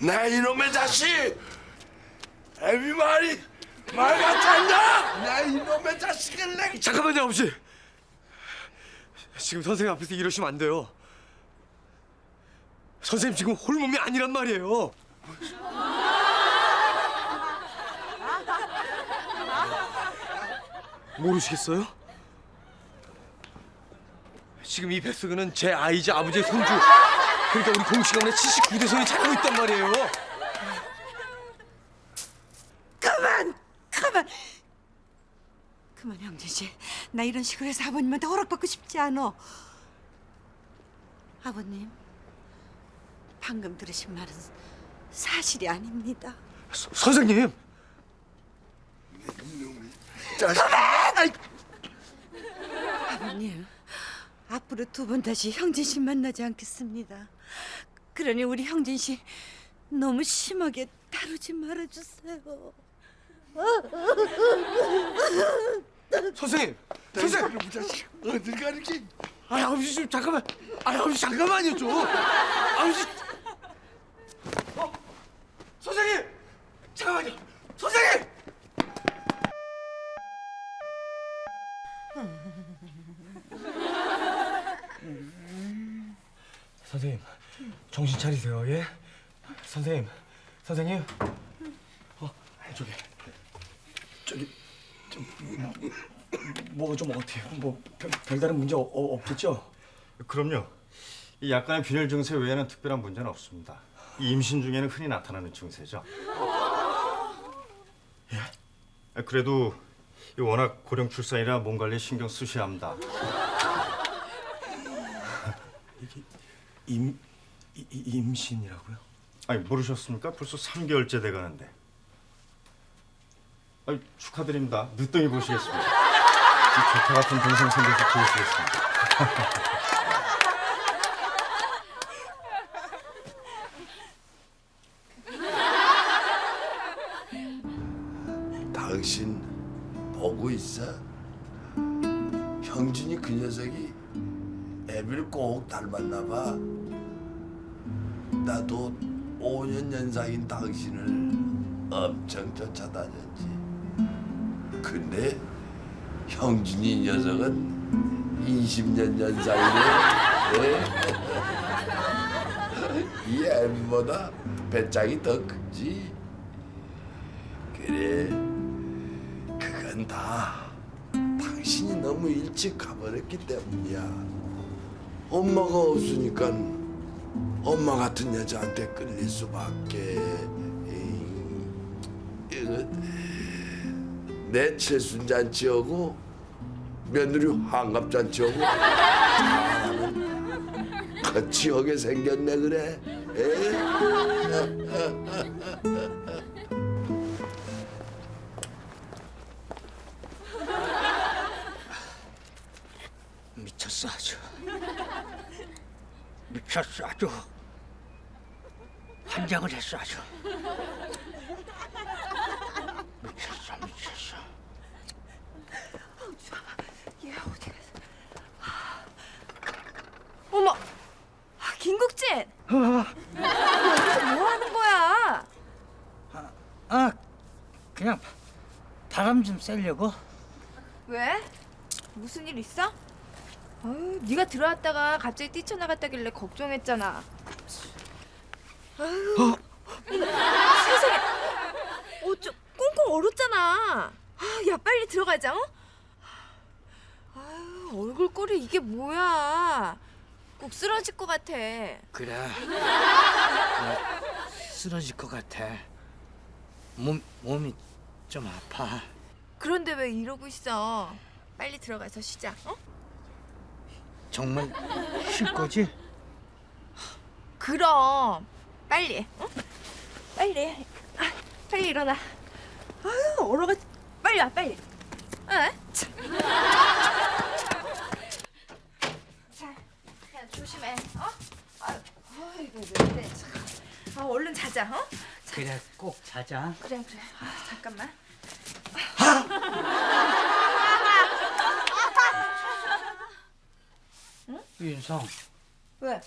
나 이놈의 자식! 애비 말이 말 같지 않냐? 나 이놈의 자식을 내 잠깐만요, 아버지. 지금 선생님 앞에서 이러시면 안 돼요. 선생님 지금 홀몸이 아니란 말이에요. 모르시겠어요? 지금 이 뱃속에는 제 아이자 아버지의 손주 그러니까 우리 공시가문의 79대손이 자라고 있단 말이에요. 그만 그만 그만 형진 씨. 나 이런 식으로 해서 아버님한테 허락받고 싶지 않아. 아버님 방금 들으신 말은 사실이 아닙니다. 서- 선생님! 자식 아버님 앞으로 두 번 다시 형진 씨 만나지 않겠습니다. 그러니 우리 형진 씨 너무 심하게 다루지 말아주세요. 선생님! 내 선생님! 이놈의 자식 어딜 가는 게 아니 아버지 좀 잠깐만. 아니 아버지 잠깐만요 좀. 아버지. 어? 선생님. 잠깐만요. 선생님. 선생님 정신 차리세요 예? 선생님 선생님 어 저기 저기 뭐가 좀 어때요? 뭐 별, 별다른 문제 어, 어, 없겠죠? 그럼요. 이 약간의 빈혈 증세 외에는 특별한 문제는 없습니다. 이 임신 중에는 흔히 나타나는 증세죠. 예? 그래도 이 워낙 고령 출산이라 몸 관리에 신경 쓰셔야 합니다. 임 이, 이- 임신이라고요? 아니 모르셨습니까? 벌써 3개월째 돼가는데. 아니, 축하드립니다. 늦더니 보시겠습니다. 이 조카 같은 동생 생겨서 좋으시겠습니다. 당신 보고 있어? 형준이 그 녀석이 애비를 꼭 닮았나 봐. 나도 5년 연상인 당신을 엄청 쫓아다녔지. 근데 형준이 이 녀석은 20년 연상이네. 이 애비보다 배짱이 더 크지. 그래. 그건 다 당신이 너무 일찍 가버렸기 때문이야. 엄마가 없으니까 엄마 같은 여자한테 끌릴 수밖에. 내 칠순잔치하고 며느리 환갑잔치하고 잘하면 거치하게 생겼네 그래. 아주 미쳤어 아주 환장을 했어 아주 미쳤어 미쳤어 얘 어디 갔어? 어머, 아, 김국진. 여기서 뭐 하는 거야? 아 그냥 바람 좀 쐬려고 왜? 무슨 일 있어? 아유, 네가 들어왔다가 갑자기 뛰쳐나갔다길래 걱정했잖아. 아유, 세상에. 어쩌 꽁꽁 얼었잖아. 아, 야 빨리 들어가자. 어? 아유, 얼굴 꼴이 이게 뭐야? 꼭 쓰러질 것 같아. 그래 나 쓰러질 것 같아 몸, 몸이 좀 아파 그런데 왜 이러고 있어? 빨리 들어가서 쉬자. 어? 정말 쉴 거지? 그럼 빨리. 어? 빨리. 아, 빨리 일어나. 아유 얼어가. 빨리 와 빨리. 어? 참. 자, 야 조심해. 어? 아유, 아이고 왜 그래? 참. 아 얼른 자자. 어? 그래 꼭 자자 그래 그래. 아, 잠깐만. 上。不是，